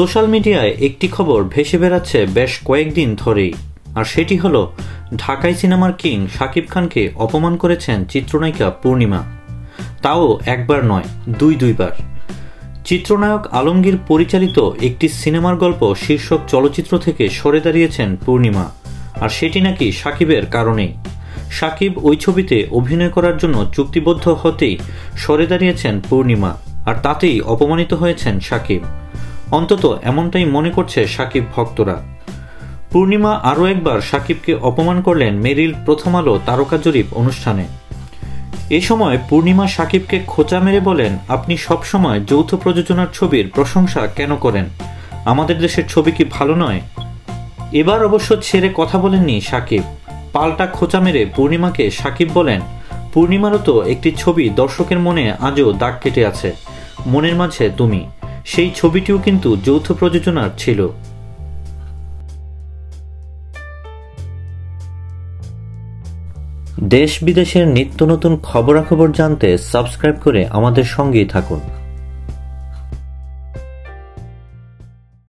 Social মিডিয়ায় একটি খবর ভেসে বেড়াচ্ছে বেশ কয়েকদিন ধরেই। আর সেটি হলো, ঢাকাই সিনেমার কিং শাকিব খানকে অপমান করেছেন চিত্রনায়িকা পূর্ণিমা। তাও একবার নয়, দুই দুইবার। চিত্রনায়ক আলমগীর পরিচালিত একটি সিনেমার গল্প শীর্ষক চলচ্চিত্র থেকে সরে দাঁড়িয়েছেন পূর্ণিমা। আর সেটি নাকি সাকিবের কারণেই। সাকিব ওই ছবিতে অভিনয় করার জন্য চুক্তিবদ্ধ হতেই সরে দাঁড়িয়েছেন পূর্ণিমা, আর তাতেই অপমানিত হয়েছেন সাকিব অন্তত এমনটাই মনে করছে সাকিব ভক্তরা। পূর্ণিমা আরও একবার সাকিবকে অপমান করলেন মেরিল প্রথম আলো তারকা জরিপ অনুষ্ঠানে। এ সময় পূর্ণিমা সাকিবকে খোঁচা মেরে বলেন, আপনি সবসময় যৌথ প্রযোজনার ছবির প্রশংসা কেন করেন? আমাদের দেশের ছবি কি ভালো নয়? এবার অবশ্য ছেড়ে কথা বলেননি সাকিব। পাল্টা খোঁচা মেরে পূর্ণিমাকে সাকিব বলেন, পূর্ণিমারও তো একটি ছবি দর্শকের মনে আজও দাগ কেটে আছে। মনের মাঝে তুমি। সেই ছবিটিও কিন্তু যৌথ প্রযোজনার ছিল। দেশ বিদেশের নিত্য নতুন খবরাখবর জানতে সাবস্ক্রাইব করে আমাদের সঙ্গেই থাকুন।